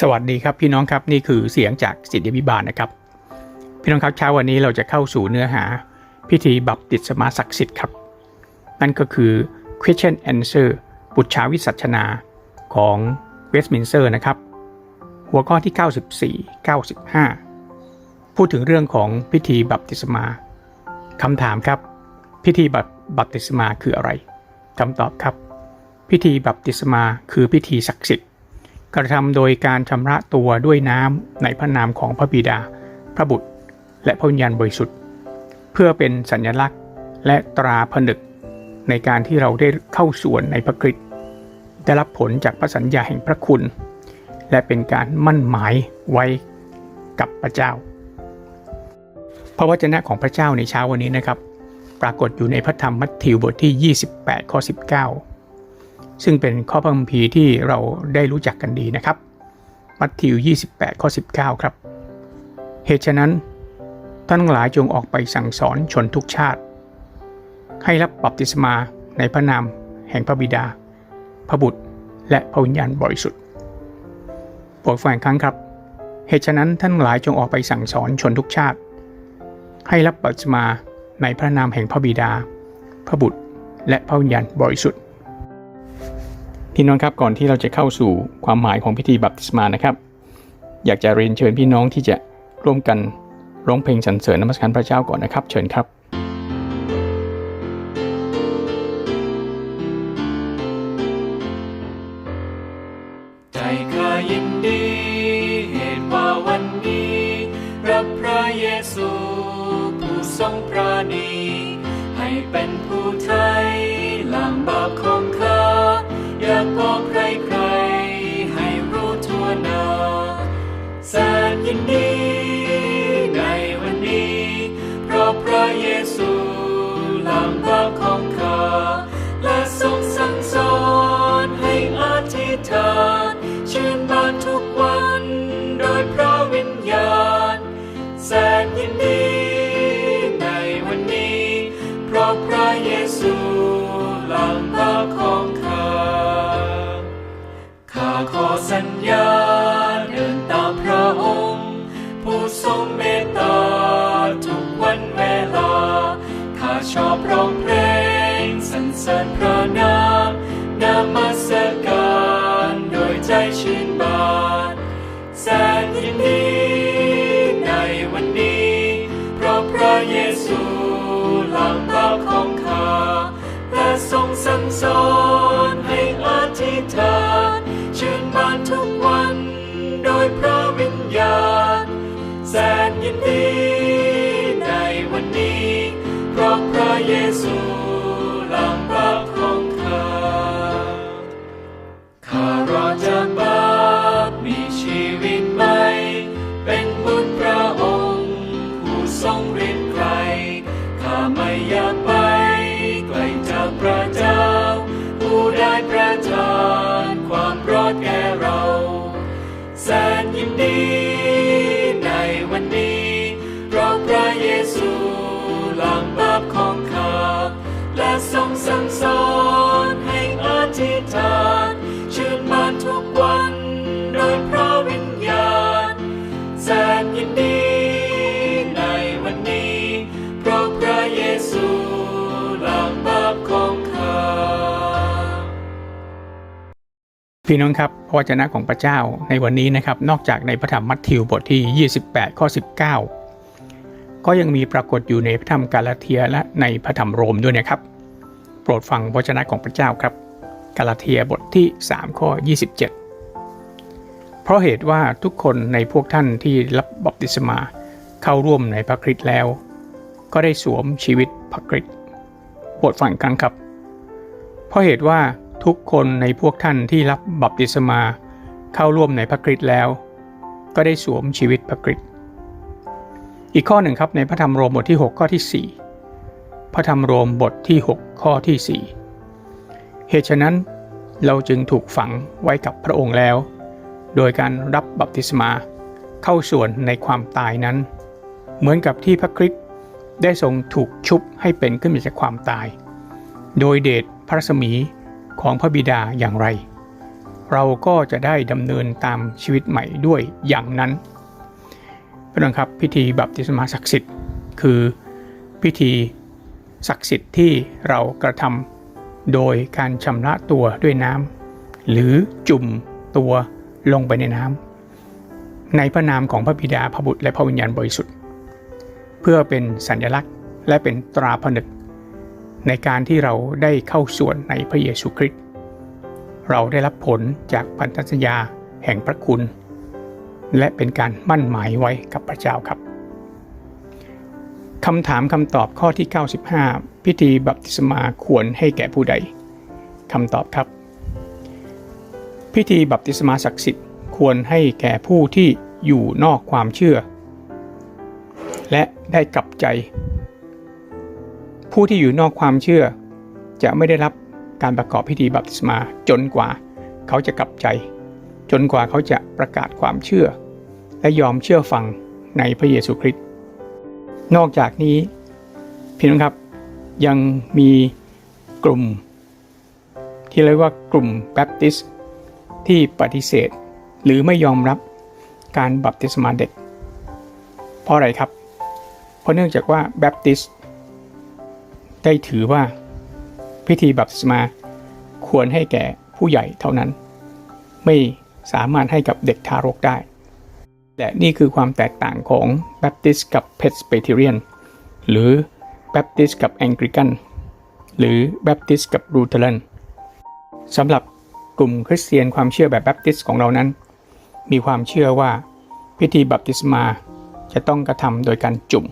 สวัสดีครับพี่น้องครับนี่คือเสียงจากสิทธิบิบาลนะครับ พี่น้องครับเช้าวันนี้เราจะเข้าสู่เนื้อหาพิธีบัพติศมาศักดิ์สิทธิ์ครับ นั่นก็คือ question answer บุตรชาวิสัชนาของเวสต์มินสเตอร์นะครับ หัวข้อที่ 94 95 พูดถึงเรื่องของพิธีบัพติศมาคำถามครับ พิธีบัพบัพติศมาคืออะไรคำตอบครับ พิธีบัพติศมาคือพิธีศักดิ์สิทธิ์ กระทำโดยการชำระตัวด้วยน้ำในพระนามของพระบิดา พระบุตร และพระวิญญาณบริสุทธิ์ เพื่อเป็นสัญลักษณ์และตราผนึกในการที่เราได้เข้าส่วนในพระคริสต์ได้รับผลจากพระสัญญาแห่งพระคุณ และเป็นการมั่นหมายไว้กับพระเจ้า พระวจนะของพระเจ้าในเช้าวันนี้นะครับ ปรากฏอยู่ในพระธรรมมัทธิวบทที่ 28 ข้อ 19 ซึ่งเป็นข้อพระคัมภีร์ที่เราได้รู้จักกันดีนะครับ มัทธิว 28 ข้อ 19 ครับ เหตุฉะนั้น ท่านหลายจงออกไปสั่งสอนชนทุกชาติ ให้รับบัพติศมาในพระนามแห่งพระบิดา พระบุตร และพระวิญญาณบริสุทธิ์โปรดฟังครั้งครับ เหตุฉะนั้นท่านหลายจงออกไปสั่งสอนชนทุกชาติ ให้รับบัพติศมาในพระนามแห่งพระบิดา พระบุตร และพระวิญญาณบริสุทธิ์ พี่น้องครับก่อนที่เราจะเข้าสู่ความหมายของพิธีบัพติศมานะครับ อยากจะเรียนเชิญพี่น้องที่จะร่วมกันร้องเพลงสรรเสริญนมัสการพระเจ้าก่อนนะครับ เชิญครับ ธิ ใจชื่นบานแสนยินดีในวันนี้ เพราะพระเยซูหลังบาปของข้าและทรงสั่งสอนให้อธิษฐานชื่นบานทุกวัน ธิษฐานชื่นบานทุกวันโดยพระวิญญาณแสนยินดีในวันนี้ เพราะพระเยซูล้างบาปของข้าพี่น้องครับพระวจนะของพระเจ้าในวันนี้นะครับ นอกจากในพระธรรมมัทธิวบทที่ 28 ข้อ 19 ก็ยังมีปรากฏอยู่ในพระธรรมกาลาเทียและในพระธรรมโรมด้วยนะครับ โปรดฟังพระวจนะของพระเจ้าครับ กาลาเทียบทที่ 3 ข้อ 27 เพราะเหตุว่าทุกคนในพวกท่านที่รับบัพติศมาเข้าร่วมในพระคริสต์แล้ว ก็ได้สวมชีวิตพระคริสต์โปรดฟังกครั้งครับ เพราะเหตุว่าทุกคนในพวกท่านที่รับบัพติศมาเข้าร่วมในพระคริสต์แล้ว ก็ได้สวมชีวิตพระคริสต์อีกข้อหนึ่งครับในพระธรรมโรมบทที่ 6 ข้อที่ 4 พระธรรมโรมบทที่ 6 ข้อที่ 4 เหตุฉะนั้นเราจึงถูกฝังไว้กับพระองค์แล้ว โดยการรับบัพติศมาเข้าส่วนในความตายนั้น เหมือนกับที่พระคริสต์ได้ทรงถูกชุบให้เป็นขึ้นมาจากความตาย โดยเดชพระรัศมีของพระบิดาอย่างไร เราก็จะได้ดำเนินตามชีวิตใหม่ด้วยอย่างนั้นพี่น้องครับพิธีบัพติศมาศักดิ์สิทธิ์ คือพิธีศักดิ์สิทธิ์ที่เรากระทำ โดยการชำระตัวด้วยน้ำหรือจุ่มตัวลงไปในน้ำในพระนามของพระบิดาพระบุตรและพระวิญญาณบริสุทธิ์ เพื่อเป็นสัญลักษณ์และเป็นตราผนึก ในการที่เราได้เข้าส่วนในพระเยซูคริสต์เราได้รับผลจากพันธสัญญาแห่งพระคุณ และเป็นการมั่นหมายไว้กับพระเจ้าครับ คำถามคำตอบข้อที่ 95 พิธีบัพติศมาควรให้แก่ผู้ใดคำตอบครับ พิธีบัพติศมาศักดิ์สิทธิ์ควรให้แก่ผู้ที่อยู่นอกความเชื่อ และได้กลับใจ ผู้ที่อยู่นอกความเชื่อ จะไม่ได้รับการประกอบพิธีบัพติศมาจนกว่าเขาจะกลับใจ จนกว่าเขาจะประกาศความเชื่อ และยอมเชื่อฟังในพระเยซูคริสต์ นอกจากนี้พี่น้องครับยังมีกลุ่ม ที่เรียกว่ากลุ่มแบปติสที่ปฏิเสธ หรือไม่ยอมรับการบัพติศมาเด็ก เพราะอะไรครับ เพราะเนื่องจากว่าแบปติสได้ถือว่าพิธีบัพติศมาควรให้แก่ผู้ใหญ่เท่านั้น ไม่สามารถให้กับเด็กทารกได้ และนี่คือความแตกต่างของแบปติสต์กับเพสเปเทเรียนหรือแบปติสต์กับแองกริกันหรือแบปติสต์กับลูเทเรนสำหรับกลุ่มคริสเตียนความเชื่อแบบแบปติสของเรานั้น มีความเชื่อว่าพิธีบัพติศมาจะต้องกระทำโดยการจุ่ม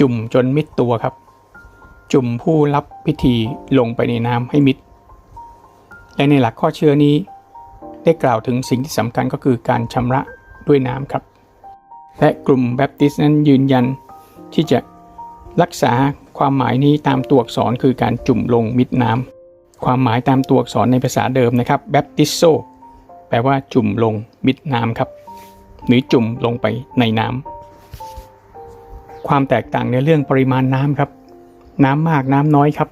จุ่มจนมิดตัวครับ จุ่มผู้รับพิธีลงไปในน้ำให้มิด และในหลักข้อเชื่อนี้ ได้กล่าวถึงสิ่งที่สำคัญก็คือการชำระ ด้วยน้ำครับ และกลุ่มแบปติสต์นั้นยืนยันที่จะรักษาความหมายนี้ตามตัวอักษรคือการจุ่มลงมิดน้ำความหมายตามตัวอักษรในภาษาเดิมนะครับแบปติโซแปลว่าจุ่มลงมิดน้ำครับ หรือจุ่มลงไปในน้ำความแตกต่างในเรื่องปริมาณน้ำครับ น้ำมากน้ำน้อยครับ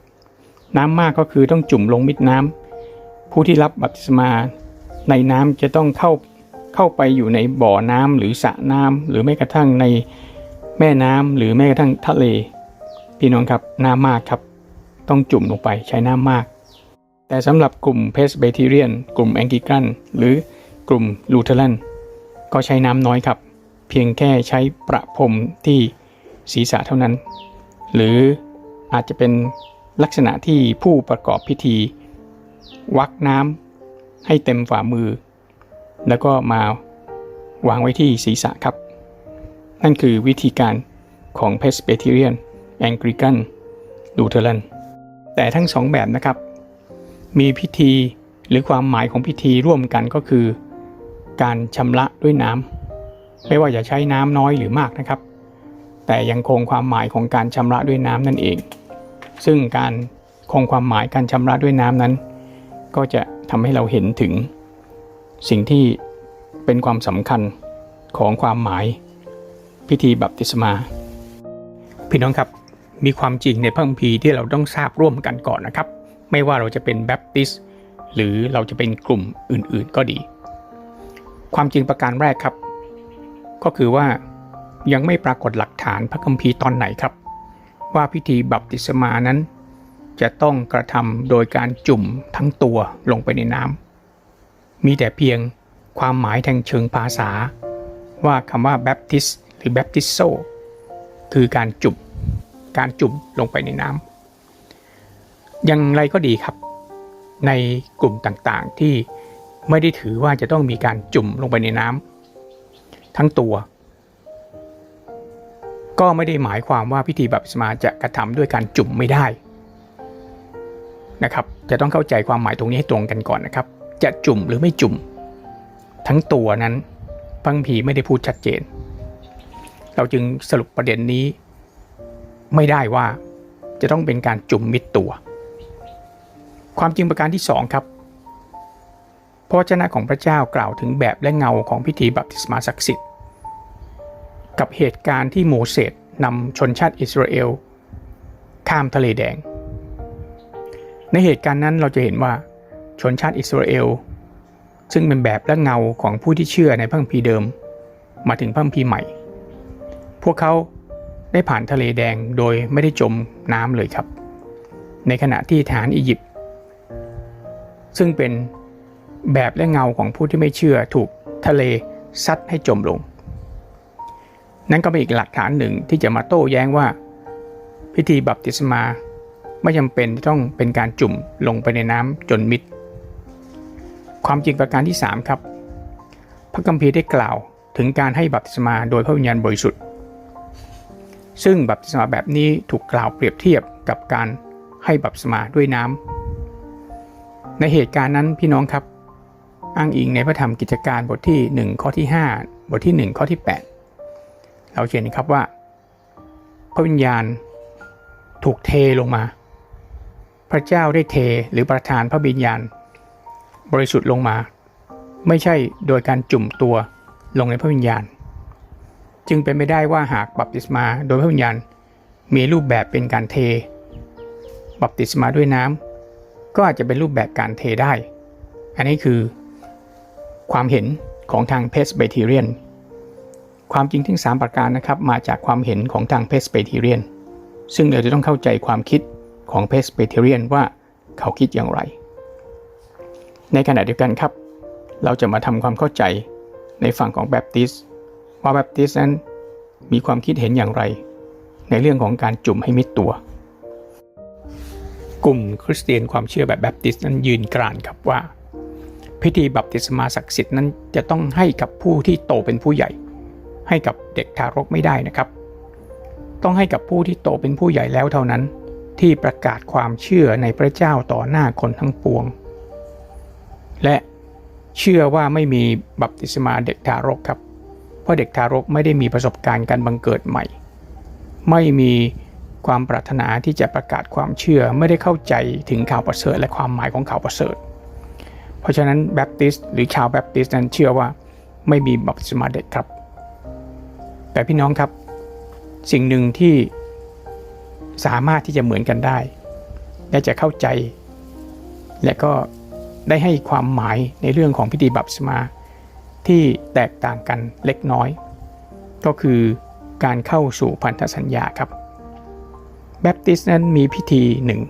น้ำมากก็คือต้องจุ่มลงมิดน้ำผู้ที่รับบัพติศมาในน้ำจะต้องเข้า เข้าไปอยู่ในบ่อน้ำหรือสระน้ำหรือแม้กระทั่งในแม่น้ำหรือแม้กระทั่งทะเล พี่น้องครับน้ำมากครับ ต้องจุ่มลงไปใช้น้ำมาก แต่สำหรับกลุ่มเพสเบเทเรียน กลุ่มแองกิกันหรือกลุ่มลูเทเรนก็ใช้น้ำน้อยครับ เพียงแค่ใช้ประพรมที่ศีรษะเท่านั้น หรืออาจจะเป็นลักษณะที่ผู้ประกอบพิธี วักน้ำให้เต็มฝ่ามือ แล้วก็มาวางไว้ที่ศีรษะครับ นั่นคือวิธีการของเพสเบเทเรียนแองกิกันลูเทเรนแต่ทั้งสองแบบนะครับ มีพิธีหรือความหมายของพิธีร่วมกันก็คือ การชำระด้วยน้ำไม่ว่าจะใช้น้ำน้อยหรือมากนะครับ แต่ยังคงความหมายของการชำระด้วยน้ำนั่นเอง ซึ่งการคงความหมายการชำระด้วยน้ำนั้น ก็จะทำให้เราเห็นถึง สิ่งที่เป็นความสำคัญของความหมายพิธีบัพติศมา พี่น้องครับมีความจริงในพระคัมภีร์ที่เราต้องทราบร่วมกันก่อนนะครับ ไม่ว่าเราจะเป็นแบปติสต์หรือเราจะเป็นกลุ่มอื่นๆก็ดี ความจริงประการแรกครับ ก็คือว่ายังไม่ปรากฏหลักฐานพระคัมภีร์ตอนไหนครับ ว่าพิธีบัพติศมานั้น จะต้องกระทำโดยการจุ่มทั้งตัวลงไปในน้ำ มีแต่เพียงความหมายทางเชิงภาษา ว่าคำว่าแบปติสหรือแบปติโซคือการจุ่มการจุ่มลงไปในน้ำอย่างไรก็ดีครับ ในกลุ่มต่างๆที่ไม่ได้ถือว่าจะต้องมีการจุ่มลงไปในน้ำทั้งตัว ก็ไม่ได้หมายความว่าพิธีบัพติศมาจะกระทำด้วยการจุ่มไม่ได้นะครับ จะต้องเข้าใจความหมายตรงนี้ให้ตรงกันก่อนนะครับ จะจุ่มหรือไม่จุ่ม ทั้งตัวนั้นพระคัมภีไม่ได้พูดชัดเจน เราจึงสรุปประเด็นนี้ ไม่ได้ว่าจะต้องเป็นการจุ่มมิดตัว ความจริงประการที่สองครับพระวจนะของพระเจ้ากล่าวถึงแบบและเงาของพิธีบัพติศมาศักดิ์สิทธิ์ กับเหตุการณ์ที่โมเสสนำชนชาติอิสราเอลข้ามทะเลแดง ในเหตุการณ์นั้นเราจะเห็นว่า ชนชาติอิสราเอล ซึ่งเป็นแบบและเงาของผู้ที่เชื่อในพระคัมภีร์เดิม มาถึงพระคัมภีร์ใหม่ พวกเขาได้ผ่านทะเลแดงโดยไม่ได้จมน้ำเลยครับ ในขณะที่ทหารอียิปต์ซึ่งเป็นแบบและเงาของผู้ที่ไม่เชื่อถูกทะเลซัดให้จมลง นั่นก็เป็นอีกหลักฐานหนึ่งที่จะมาโต้แย้งว่า พิธีบัพติศมาไม่จำเป็นที่ต้องเป็นการจุ่มลงไปในน้ำจนมิด ความจริงประการที่ 3 ครับ พระคัมภีร์ได้กล่าวถึงการให้บัพติศมาโดยพระวิญญาณบริสุทธิ์ ซึ่งบัพติศมาแบบนี้ถูกกล่าวเปรียบเทียบกับการให้บัพติศมาด้วยน้ำในเหตุการณ์นั้นพี่น้องครับ อ้างอิงในพระธรรมกิจการบทที่ 1 ข้อที่ 5 บทที่ 1 ข้อที่ 8 เราเห็นครับว่า พระวิญญาณถูกเทลงมา พระเจ้าได้เทหรือประทานพระวิญญาณ บริสุทธิ์ลงมา ไม่ใช่โดยการจุ่มตัวลงในพระวิญญาณ จึงเป็นไม่ได้ว่าหากบัพติศมาโดยพระวิญญาณมีรูปแบบเป็นการเท บัพติศมาด้วยน้ำก็อาจจะเป็นรูปแบบการเทได้ อันนี้คือ ความเห็นของทางเพสเบทีเรียนความจริงทั้ง 3 ประการนะครับมาจากความเห็นของทางเพสเบทีเรียนซึ่งเราจะต้องเข้าใจความคิดของเพสเบทีเรียนว่าเขาคิดอย่างไร ในขณะเดียวกันครับ เราจะมาทำความเข้าใจในฝั่งของแบปติสต์ว่าแบปติสต์นั้นมีความคิดเห็นอย่างไร ในเรื่องของการจุ่มให้มิดตัว กลุ่มคริสเตียนความเชื่อแบบแบปติสต์นั้นยืนกรานครับว่า พิธีบัพติศมาศักดิ์สิทธิ์นั้นจะต้องให้กับผู้ที่โตเป็นผู้ใหญ่ ให้กับเด็กทารกไม่ได้นะครับ ต้องให้กับผู้ที่โตเป็นผู้ใหญ่แล้วเท่านั้น ที่ประกาศความเชื่อในพระเจ้าต่อหน้าคนทั้งปวง และเชื่อว่าไม่มีบัพติศมาเด็กทารกครับ เพราะเด็กทารกไม่ได้มีประสบการณ์การบังเกิดใหม่ ไม่มีความปรารถนาที่จะประกาศความเชื่อไม่ได้เข้าใจถึงข่าวประเสริฐและความหมายของข่าวประเสริฐ เพราะฉะนั้นแบปติสต์หรือชาวแบปติสต์นั้นเชื่อว่าไม่มีบัพติศมาเด็กครับ แต่พี่น้องครับ สิ่งหนึ่งที่สามารถที่จะเหมือนกันได้ และจะเข้าใจ และก็ ได้ให้ความหมายในเรื่องของพิธีบัพติศมาที่แตกต่างกันเล็กน้อย ก็คือการเข้าสู่พันธสัญญาครับแบปติสนั้นมีพิธีหนึ่ง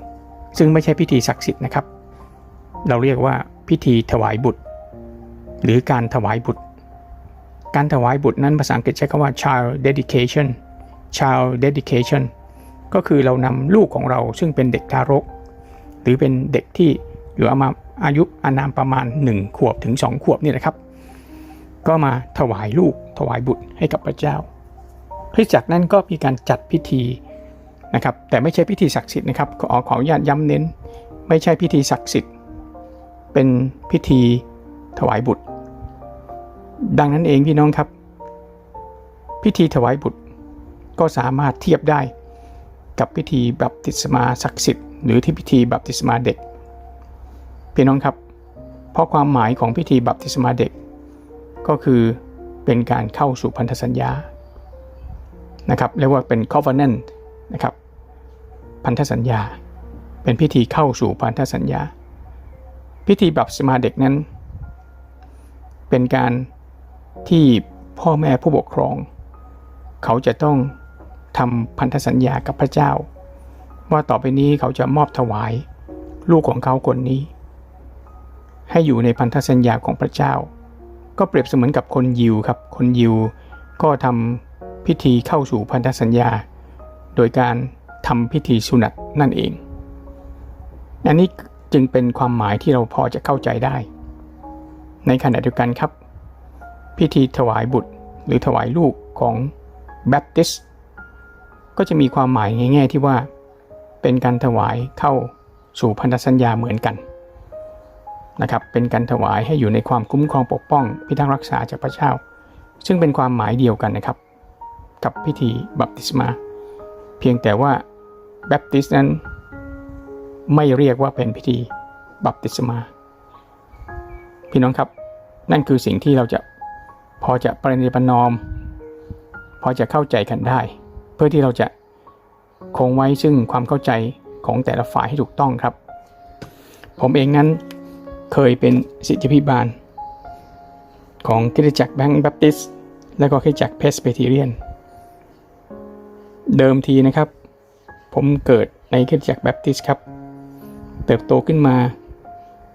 ซึ่งไม่ใช่พิธีศักดิ์สิทธิ์นะครับ เราเรียกว่าพิธีถวายบุตร หรือการถวายบุตร การถวายบุตรนั้นภาษาอังกฤษใช้คำว่า child dedication child dedication ก็คือเรานำลูกของเราซึ่งเป็นเด็กทารก หรือเป็นเด็กที่อยู่อามา อายุอานามประมาณ 1 ขวบถึง 2 ขวบนี่นะครับ ก็มาถวายลูกถวายบุตรให้กับพระเจ้าคริสตจักรนั้นก็มีการจัดพิธีนะครับ แต่ไม่ใช่พิธีศักดิ์สิทธิ์นะครับขอขออนุญาตย้ำเน้น ไม่ใช่พิธีศักดิ์สิทธิ์ เป็นพิธีถวายบุตร ดังนั้นเองพี่น้องครับ พิธีถวายบุตรก็สามารถเทียบได้กับพิธีบัพติศมาศักดิ์สิทธิ์หรือที่พิธีบัพติศมาเด็ก พี่น้องครับ เพราะความหมายของพิธีบัพติศมาเด็ก ก็คือเป็นการเข้าสู่พันธสัญญานะครับเรียกว่าเป็น covenant นะครับพันธสัญญา เป็นพิธีเข้าสู่พันธสัญญา พิธีบัพติศมาเด็กนั้น เป็นการที่พ่อแม่ผู้ปกครอง เขาจะต้องทำพันธสัญญากับพระเจ้า ว่าต่อไปนี้เขาจะมอบถวายลูกของเขาคนนี้ ให้อยู่ในพันธสัญญาของพระเจ้า ก็เปรียบเสมือนกับคนยิวครับ คนยิวก็ทำพิธีเข้าสู่พันธสัญญา โดยการทำพิธีสุนัตนั่นเอง อันนี้จึงเป็นความหมายที่เราพอจะเข้าใจได้ ในขณะเดียวกันครับ พิธีถวายบุตรหรือถวายลูกของแบปติสต์ก็จะมีความหมายในแง่ที่ว่า เป็นการถวายเข้าสู่พันธสัญญาเหมือนกัน นะครับเป็นการถวายให้อยู่ในความคุ้มครองปกป้อง พิทักษ์รักษาจากพระเจ้า ซึ่งเป็นความหมายเดียวกันนะครับ กับพิธีบัพติศมา เพียงแต่ว่าแบปติสนั้น ไม่เรียกว่าเป็นพิธีบัพติศมา พี่น้องครับ นั่นคือสิ่งที่เราจะพอจะประนิประนอม พอจะเข้าใจกันได้ เพื่อที่เราจะคงไว้ซึ่งความเข้าใจของแต่ละฝ่ายให้ถูกต้องครับ ผมเองนั้น เคยเป็นสิทธิพิบาล ของคริสตจักรแบงก์แบปติสต์และก็คริสตจักรเพสเบเทเรียน เดิมทีนะครับ ผมเกิดในคริสตจักรแบปติสต์ครับ เติบโตขึ้นมา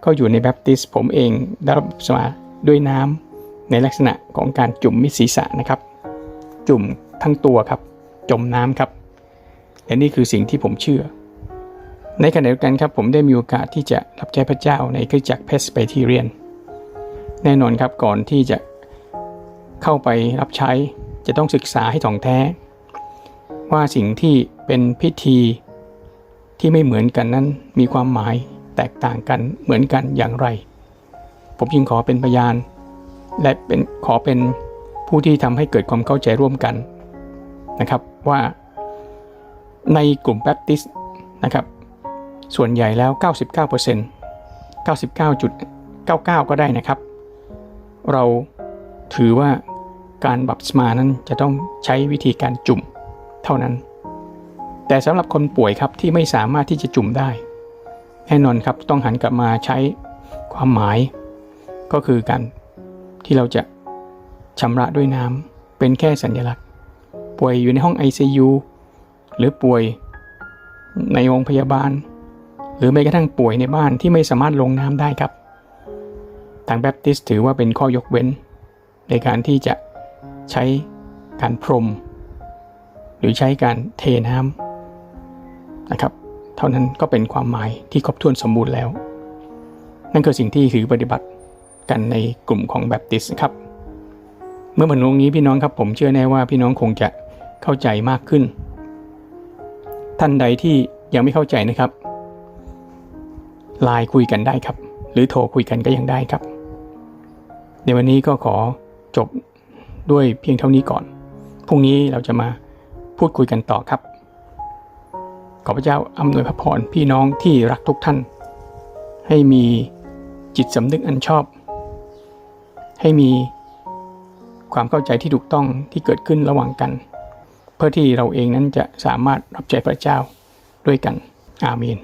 ก็อยู่ในแบปติสต์ผมเองได้รับสมาด้วยน้ำในลักษณะของการจุ่มมิศีษะนะครับ จุ่มทั้งตัวครับ จมน้ำครับและนี่คือสิ่งที่ผมเชื่อ ในขณะเดียวกันครับผมได้มีโอกาสที่จะรับใช้พระเจ้าในคริสตจักรเพสเบเทเรียน แน่นอนครับก่อนที่จะเข้าไปรับใช้จะต้องศึกษาให้ถ่องแท้ ว่าสิ่งที่เป็นพิธีที่ไม่เหมือนกันนั้นมีความหมายแตกต่างกันเหมือนกันอย่างไร ผมจึงขอเป็นพยาน และเป็นขอเป็นผู้ที่ทำให้เกิดความเข้าใจร่วมกันนะครับว่าในกลุ่มแบปติสต์นะครับ ส่วนใหญ่แล้ว 99% 99.99 ก็ได้นะครับ เราถือว่าการบัพติศมานั้นจะต้องใช้วิธีการจุ่มเท่านั้น แต่สำหรับคนป่วยครับที่ไม่สามารถที่จะจุ่มได้ แน่นอนครับต้องหันกลับมาใช้ความหมาย ก็คือการที่เราจะชำระด้วยน้ำเป็นแค่สัญลักษณ์ ป่วยอยู่ในห้อง ICU หรือป่วยในโรงพยาบาล หรือแม้กระทั่งป่วยในบ้านที่ไม่สามารถลงน้ำได้ครับ ทางแบปติสต์ถือว่าเป็นข้อยกเว้น ในการที่จะใช้การพรม หรือใช้การเทน้ำนะครับเท่านั้นก็เป็นความหมายที่ครบถ้วนสมบูรณ์แล้ว นั่นคือสิ่งที่ถือปฏิบัติกันในกลุ่มของแบปติสต์ครับ เมื่อมาตรงนี้พี่น้องครับผมเชื่อแน่ว่าพี่น้องคงจะเข้าใจมากขึ้น ท่านใดที่ยังไม่เข้าใจนะครับ ไลน์คุยกันได้ครับ หรือโทรคุยกันก็ยังได้ครับ ในวันนี้ก็ขอจบด้วยเพียงเท่านี้ก่อน พรุ่งนี้เราจะมาพูดคุยกันต่อครับ ขอพระเจ้าอำนวยพระพรพี่น้องที่รักทุกท่าน ให้มีจิตสำนึกอันชอบ ให้มีความเข้าใจที่ถูกต้องที่เกิดขึ้นระหว่างกัน เพื่อที่เราเองนั้นจะสามารถรับใช้พระเจ้าด้วยกัน อาเมน